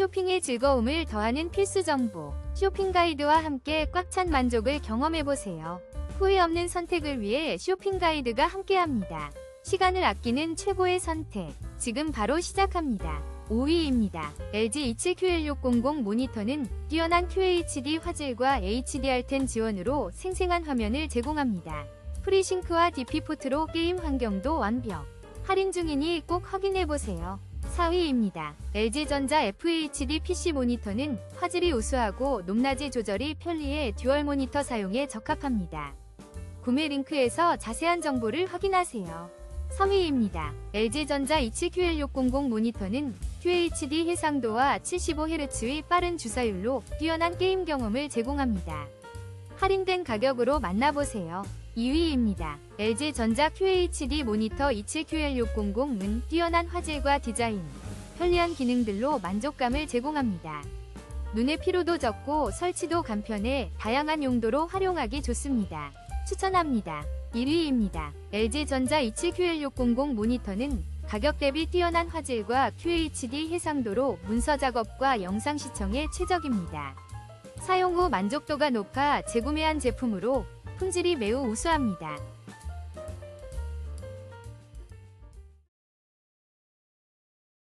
쇼핑의 즐거움을 더하는 필수 정보. 쇼핑 가이드와 함께 꽉 찬 만족을 경험해보세요. 후회 없는 선택을 위해 쇼핑 가이드가 함께합니다. 시간을 아끼는 최고의 선택. 지금 바로 시작합니다. 5위입니다. LG 27QL600 모니터는 뛰어난 QHD 화질과 HDR10 지원으로 생생한 화면을 제공합니다. 프리싱크와 DP포트로 게임 환경도 완벽. 할인 중이니 꼭 확인해보세요. 4위입니다. LG전자 FHD PC 모니터는 화질이 우수하고 높낮이 조절이 편리해 듀얼 모니터 사용에 적합합니다. 구매 링크에서 자세한 정보를 확인하세요. 3위입니다. LG전자 27QL600 모니터는 QHD 해상도와 75Hz의 빠른 주사율로 뛰어난 게임 경험을 제공합니다. 할인된 가격으로 만나보세요. 2위입니다. LG전자 QHD 모니터 27QL600은 뛰어난 화질과 디자인, 편리한 기능들로 만족감을 제공합니다. 눈의 피로도 적고 설치도 간편해 다양한 용도로 활용하기 좋습니다. 추천합니다. 1위입니다. LG전자 27QL600 모니터는 가격 대비 뛰어난 화질과 QHD 해상도로 문서 작업과 영상 시청에 최적입니다. 사용 후 만족도가 높아 재구매한 제품으로 품질이 매우 우수합니다.